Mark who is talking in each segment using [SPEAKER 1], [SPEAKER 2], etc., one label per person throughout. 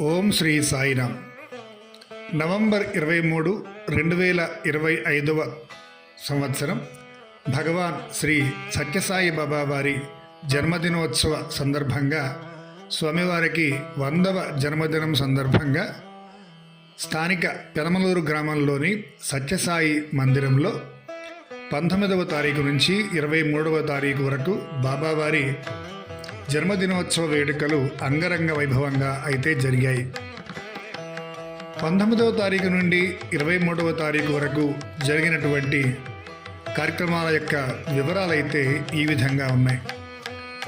[SPEAKER 1] ఓం Shri సాయినా November ఇరవై మూడు రెండు వేల ఇరవై ఐదవ సంవత్సరం. భగవాన్ శ్రీ సత్యసాయి బాబా వారి జన్మదినోత్సవ సందర్భంగా స్వామివారికి వందవ జన్మదినం సందర్భంగా స్థానిక పెనమలూరు గ్రామంలోని సత్యసాయి మందిరంలో పంతొమ్మిదవ తారీఖు నుంచి ఇరవై మూడవ తారీఖు వరకు బాబావారి జన్మదినోత్సవ వేడుకలు అంగరంగ వైభవంగా అయితే జరిగాయి. పంతొమ్మిదవ తారీఖు నుండి ఇరవై మూడవ తారీఖు వరకు జరిగినటువంటి కార్యక్రమాల యొక్క వివరాలైతే ఈ విధంగా ఉన్నాయి.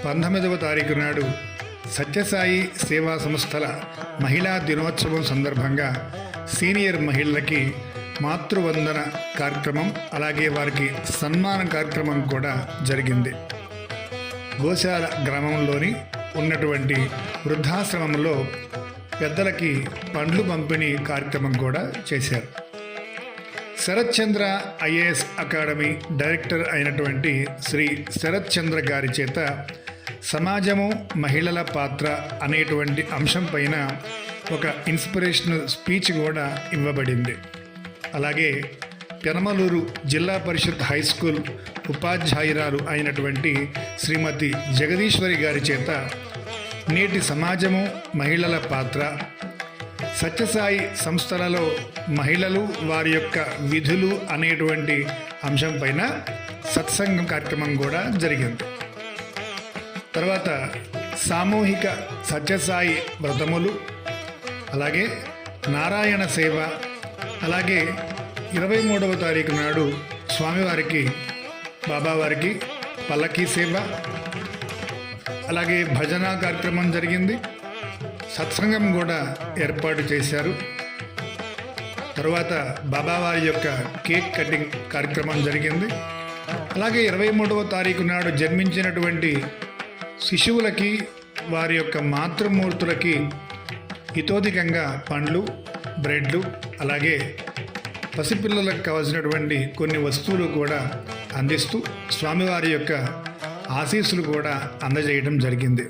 [SPEAKER 1] పంతొమ్మిదవ తారీఖు నాడు సత్యసాయి సేవా సంస్థల మహిళా దినోత్సవం సందర్భంగా సీనియర్ మహిళలకి మాతృవందన కార్యక్రమం అలాగే వారికి సన్మాన కార్యక్రమం కూడా జరిగింది. గోశాల గ్రామంలోని ఉన్నటువంటి వృద్ధాశ్రమంలో పెద్దలకి పండ్లు పంపిణీ కార్యక్రమం కూడా చేశారు. Sharath Chandra IAS academy director అయినటువంటి శ్రీ శరత్ చంద్ర గారి చేత సమాజము మహిళల పాత్ర అనేటువంటి అంశం పైన ఒక ఇన్స్పిరేషనల్ స్పీచ్ కూడా ఇవ్వబడింది. అలాగే పెనమలూరు జిల్లా పరిషత్ హై స్కూల్ ఉపాధ్యాయురాలు అయినటువంటి శ్రీమతి జగదీశ్వరి గారి చేత నేటి సమాజము మహిళల పాత్ర సత్యసాయి సంస్థలలో మహిళలు వారి యొక్క విధులు అనేటువంటి అంశం పైన సత్సంగం కార్యక్రమం కూడా జరిగింది. తర్వాత సామూహిక సత్యసాయి వ్రతములు అలాగే నారాయణ సేవ అలాగే ఇరవై మూడవ తారీఖు నాడు స్వామివారికి బాబావారికి పల్లకీ సేవ అలాగే భజన కార్యక్రమం జరిగింది. సత్సంగం కూడా ఏర్పాటు చేశారు. తరువాత బాబావారి యొక్క కేక్ కటింగ్ కార్యక్రమం జరిగింది. అలాగే ఇరవై మూడవ తారీఖు నాడు జన్మించినటువంటి శిశువులకి వారి యొక్క మాతృమూర్తులకి హితోధికంగా పండ్లు బ్రెడ్లు అలాగే పసిపిల్లలకు కావాల్సినటువంటి కొన్ని వస్తువులు కూడా అందిస్తూ స్వామివారి యొక్క ఆశీస్సులు కూడా అందజేయడం జరిగింది.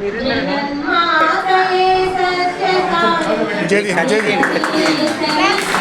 [SPEAKER 2] जय
[SPEAKER 3] हिंद हाँ, जय हिंद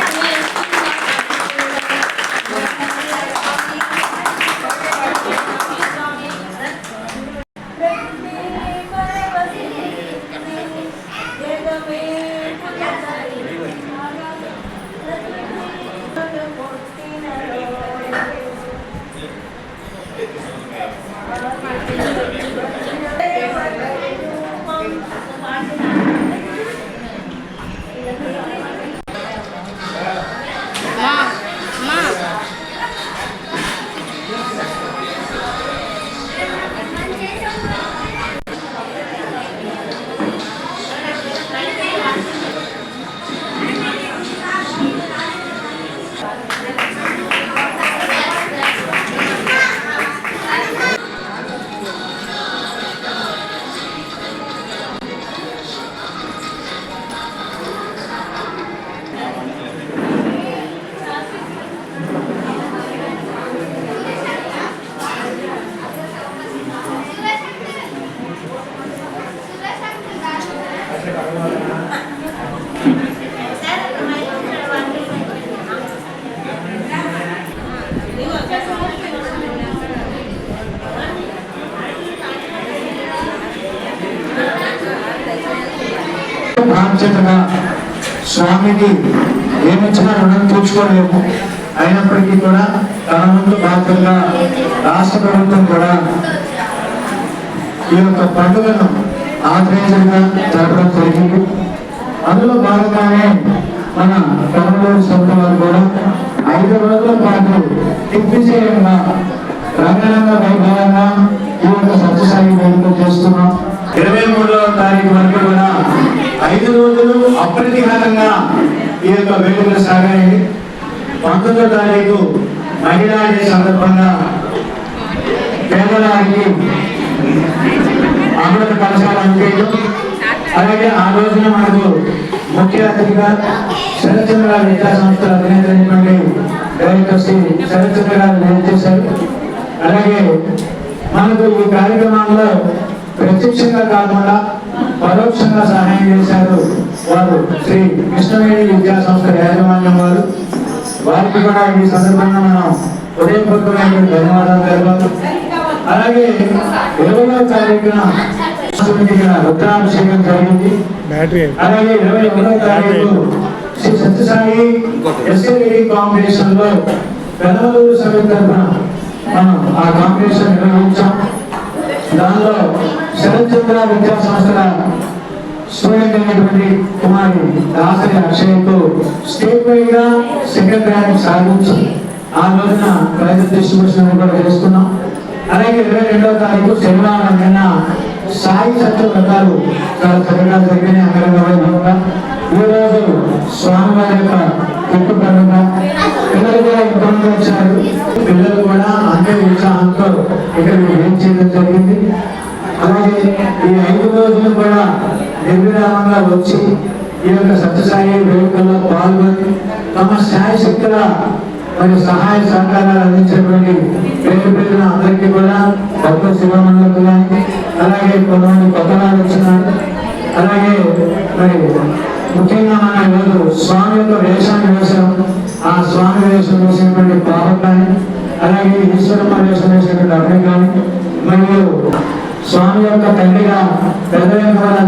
[SPEAKER 3] తీసుకోలేము అయినప్పటికీ కూడా తన ముందు బాధ్యతగా రాష్ట్ర ప్రభుత్వం కూడా ఈ యొక్క పండుగను ఆధ్వర్యంగా జరపడం జరిగింది. అందులో భాగంగానే మన కర్నూలు సొంత వారు కూడా ఐదు రోజుల పాటు దిగ్విజయంగా రంగరంగ వైభవంగా ఈ యొక్క సత్యసాయి వేడుక చేస్తున్నాం. ఇరవై మూడవ తారీఖు వరకు కూడా ఐదు రోజులు అప్రతిఘాతంగా ఈ యొక్క వేడుకలు సాగాయి. పంతొమ్మిదో తారీఖు మహిళా డే సందర్భంగా పేదవారికి అమృత కలశాలు అందించడం అలాగే ఆ రోజున మనకు ముఖ్య అతిథిగా శరత్చంద్ర విద్యా సంస్థల అధినేతమైనటువంటి డైరెక్టర్ శ్రీ శరత్చంద్ర గారు అలాగే మనకు ఈ కార్యక్రమంలో ప్రత్యక్షంగా కాకుండా పరోక్షంగా సహాయం చేశారు వారు శ్రీ కృష్ణవేణి విద్యా సంస్థ యాజమాన్యం వారు. వారికి కూడా ఈ సందర్భంగా మనం హృదయపూర్వకమైన ధన్యవాదాలు తెలపాలి అలాగే ఇరవయో తారీఖున రుద్రాభిషేకం జరిగింది అలాగే ఇరవై ఒకటో తారీఖు శ్రీ సత్యసాయి ఎస్ఎల్ఈ కాంపిటీషన్లో పెదవులు సభ్యుల తరఫున మనం ఆ కాంపిటీషన్ నిర్వహించాం దానిలో శరత్ చంద్ర విద్యా సంస్థల స్టూడెంట్ అయినటువంటి కుమారి దాసరి అక్షయ్కు స్టేట్ వైడ్గా సెకండ్ ర్యాంక్ సాధించి ఆ రోజున ప్రైజ్ డిస్ట్రిబ్యూషన్ కూడా చేస్తున్నాం అలాగే ఇరవై రెండవ తారీఖు శనివారం నిన్న సాయి సత్య వ్రతాలు చాలా చక్కగా జరిగిన అంగరంగ వైభవంగా ఈ రోజు స్వామివారి యొక్క పుట్టు పండుగ పిల్లలు కూడా ఎంతమంది వచ్చారు పిల్లలు కూడా అన్ని ఉత్సాహంతో ఇక్కడ ఏం చేయడం జరిగింది అలాగే ఈ ఐదు రోజులు కూడా నిర్విరామంగా వచ్చి ఈ యొక్క సత్యసాయి వేడుకల్లో పాల్గొని తమ స్థాయి శక్తుల మరి సహాయ సహకారాలు అందించినటువంటి పేరు పేరున అందరికీ కూడా కొత్త శివమండలకు కానీ అలాగే కొంతమంది కొత్త వారు వచ్చినారు. అలాగే మరి ముఖ్యంగా మన ఈరోజు స్వామి యొక్క వేషాన్ని వేశాం ఆ స్వామి వేషం వేసినటువంటి పాపం కానీ అలాగే ఈశ్వరమ్మ వేషం వేసినటువంటి అబ్బాయి కానీ మరియు స్వామి యొక్క తండ్రిగా పెద్ద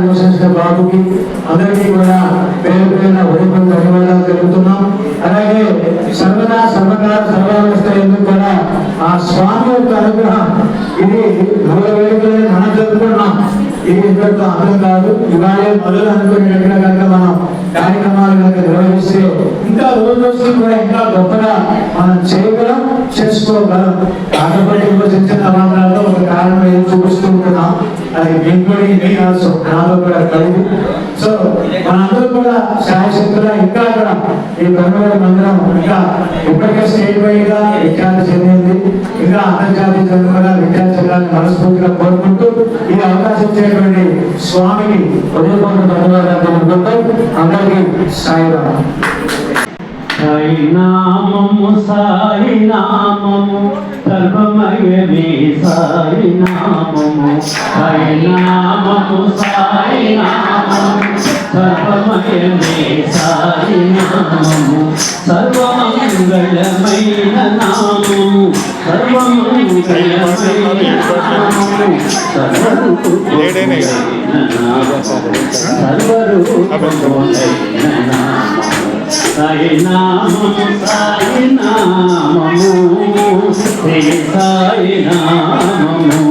[SPEAKER 3] నివసించిన బాబుకి అందరికీ కూడా పేరు పేరున ఉదయం ధన్యవాదాలు తెలుపుతున్నాం. అలాగే సర్వదా సర్వకాల సర్వావస్థ ఎందుకు కూడా ఆ స్వామి యొక్క అనుగ్రహం. ఇది మూల వేడుకలే మనం జరుపుకున్నాం ఇది ఇంతటితో అర్థం కాదు. ఇవాళ మొదలు అనుకునేటట్టుగా కనుక మనం కార్యక్రమాలు కనుక నిర్వహిస్తే ఇంకా రోజు రోజుకి కూడా ఇంకా గొప్పగా మనం చేయగలం చేసుకోగలం. కాకపోతే విభజించిన చిన్న అవాంతరాలతో ఒక కారణం ఏదో చూపిస్తూ ఉంటున్నాం. అది మీకు కూడా ఇది ఆల్సో నాలో కూడా కలిగి. సో మనందరూ కూడా శాశ్వతంగా ఇంకా కూడా ఈ ధర్మవరం మందిరం ఇంకా ఇప్పటికే స్టేట్ వైడ్గా విఖ్యాతి చెందింది. ఇంకా అంతర్జాతీయ జన్మగా విద్యార్థులను మనస్ఫూర్తిగా కోరుకుంటూ ఈ అవకాశం ఇచ్చేటువంటి స్వామికి హృదయపూర్వక ధన్యవాదాలు తెలుపుకుంటూ అందరికీ సాయిరామ్.
[SPEAKER 4] సాయి నామము సాయి నామము సర్వమయమే సాయి నామము. సాయి నామము సాయి నామము. సర్వమయమే సాయి నామము సర్వమంగళమైన నామము సర్వమంగళమైన నామము సర్వరూపమైన సర్వరూపమైన నామము సాయి నామము సాయి నామము సాయి నామము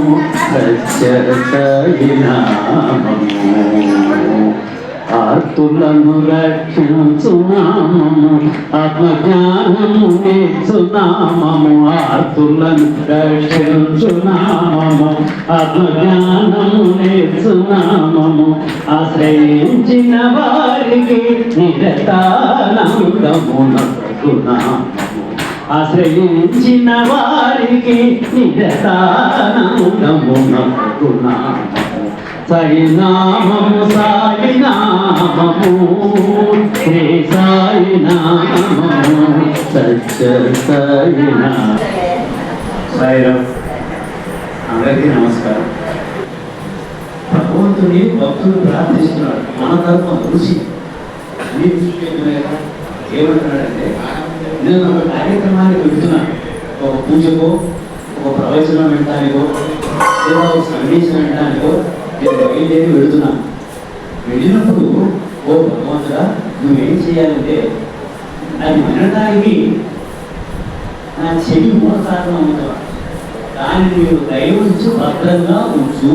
[SPEAKER 4] సత్య సాయి నామము ఆర్తులను రక్షించునామము ఆత్మజ్ఞానము నేర్చు నామము రక్షించునామము ఆత్మజ్ఞానము నేర్చు ఆశ్రయించిన వారికి నిరతానందమునకు ఆశ్రయించిన వారికి నిరతానందమునకు నామము సాయినా నామము శ్రీ సాయి నామము సత్య సాయి సాయిరామ్ అందరికీ నమస్కారం భగవంతుని భక్తులు ప్రార్థిస్తున్నాడు మన తరఫున ఋషి నీ దృష్టి ఏమంటున్నాడంటే నేను ఒక కార్యక్రమానికి వెళ్తున్నాను ఒక పూజకో ఒక ప్రవచనం వినడానికో లేదా ఒక సందేశం వినడానికో నేను బయలుదేరి వెళుతున్నాను వెళ్ళినప్పుడు ఓ భగవంతుడా నువ్వేం చేయాలంటే అది వినడానికి నా చెవి మూలకారణం అవుతావా దాన్ని నీవు దయవుంచు భద్రంగా ఉంచు.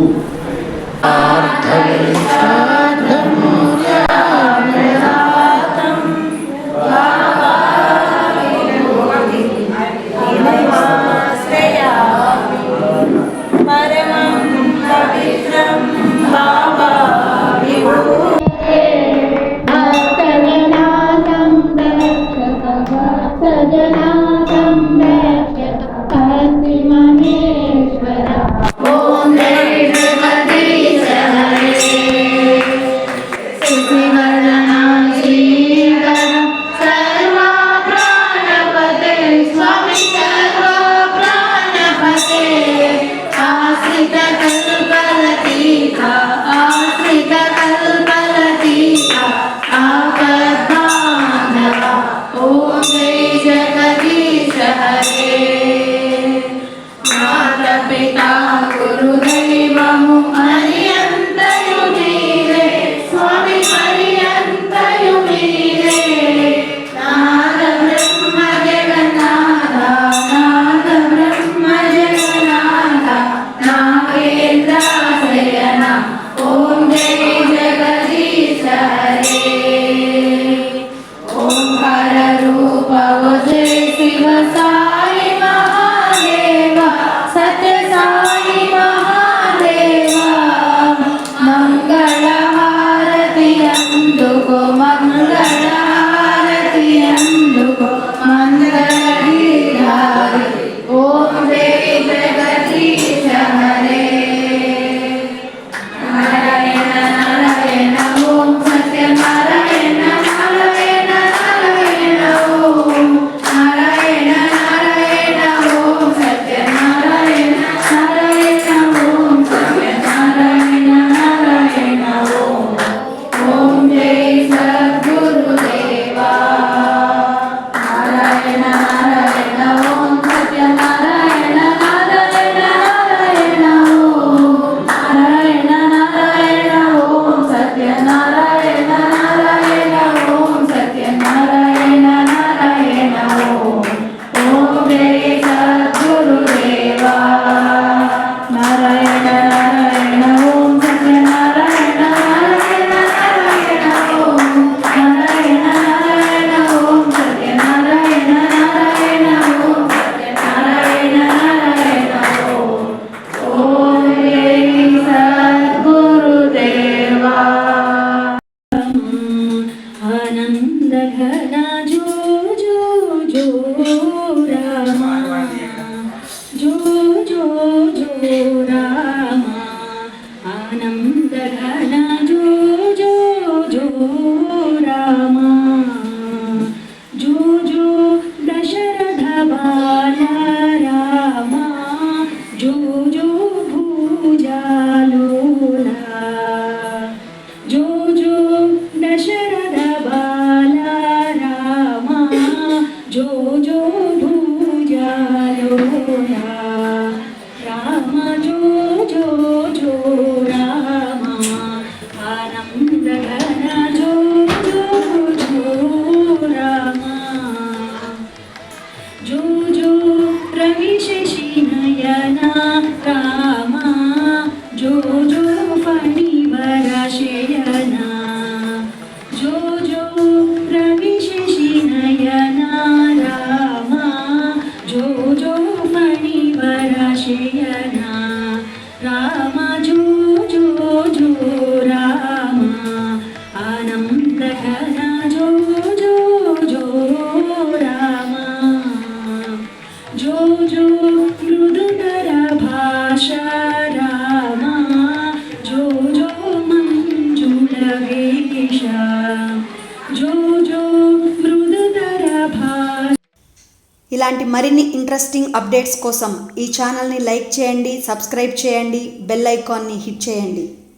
[SPEAKER 5] रविशशिनयना कामा जो जो फणिवरा
[SPEAKER 6] ఇలాంటి మరిన్ని ఇంట్రెస్టింగ్ అప్డేట్స్ కోసం ఈ ఛానల్ని లైక్ చేయండి సబ్స్క్రైబ్ చేయండి బెల్ ఐకాన్ని హిట్ చేయండి.